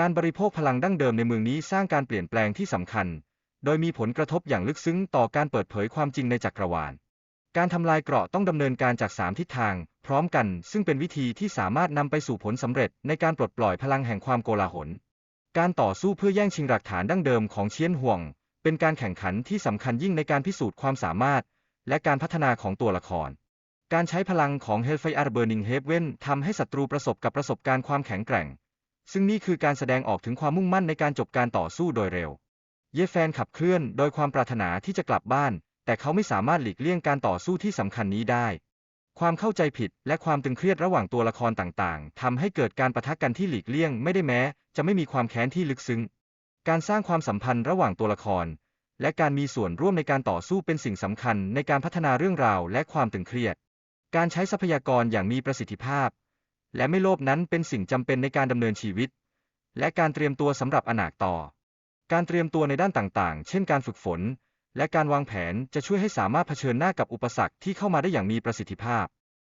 การบริโภคพลังดั้งเดิมในเมืองนี้สร้างการเปลี่ยนแปลงที่สำคัญ โดยมีผลกระทบอย่างลึกซึ้งต่อการเปิดเผยความจริงในจักรวาล การทำลายเกราะต้องดำเนินการจากสามทิศทาง พร้อมกัน ซึ่งเป็นวิธีที่สามารถนำไปสู่ผลสำเร็จในการปลดปล่อยพลังแห่งความโกลาหล การต่อสู้เพื่อแย่งชิงหลักฐานดั้งเดิมของเชียนห่วง เป็นการแข่งขันที่สำคัญยิ่งในการพิสูจน์ความสามารถ และการพัฒนาของตัวละคร การใช้พลังของ Hellfire Burning Heaven ทำให้ศัตรูประสบกับประสบการณ์ความแข็งแกร่ง ซึ่งนี่คือการแสดงออกถึงความมุ่งมั่นในการจบการต่อสู้โดยเร็ว เยแฟนขับเคลื่อนโดยความปรารถนาที่จะกลับบ้าน แต่เขาไม่สามารถหลีกเลี่ยงการต่อสู้ที่สำคัญนี้ได้ ความเข้าใจผิดและความตึงเครียดระหว่างตัวละครต่างๆ ทำให้เกิดการปะทะกันที่หลีกเลี่ยงไม่ได้แม้ จะไม่มีความแค้นที่ลึกซึ้ง การสร้างความสัมพันธ์ระหว่างตัวละคร และการมีส่วนร่วมในการต่อสู้เป็นสิ่งสำคัญในการพัฒนาเรื่องราวและความตึงเครียด การใช้ทรัพยากรอย่างมีประสิทธิภาพ และไม่โลภนั้นเป็นสิ่งจำเป็นในการดำเนินชีวิต และการเตรียมตัวสำหรับอนาคต่อ การเตรียมตัวในด้านต่างๆ เช่นการฝึกฝน และการวางแผนจะช่วยให้สามารถเผชิญหน้ากับอุปสรรคที่เข้ามาได้อย่างมีประสิทธิภาพ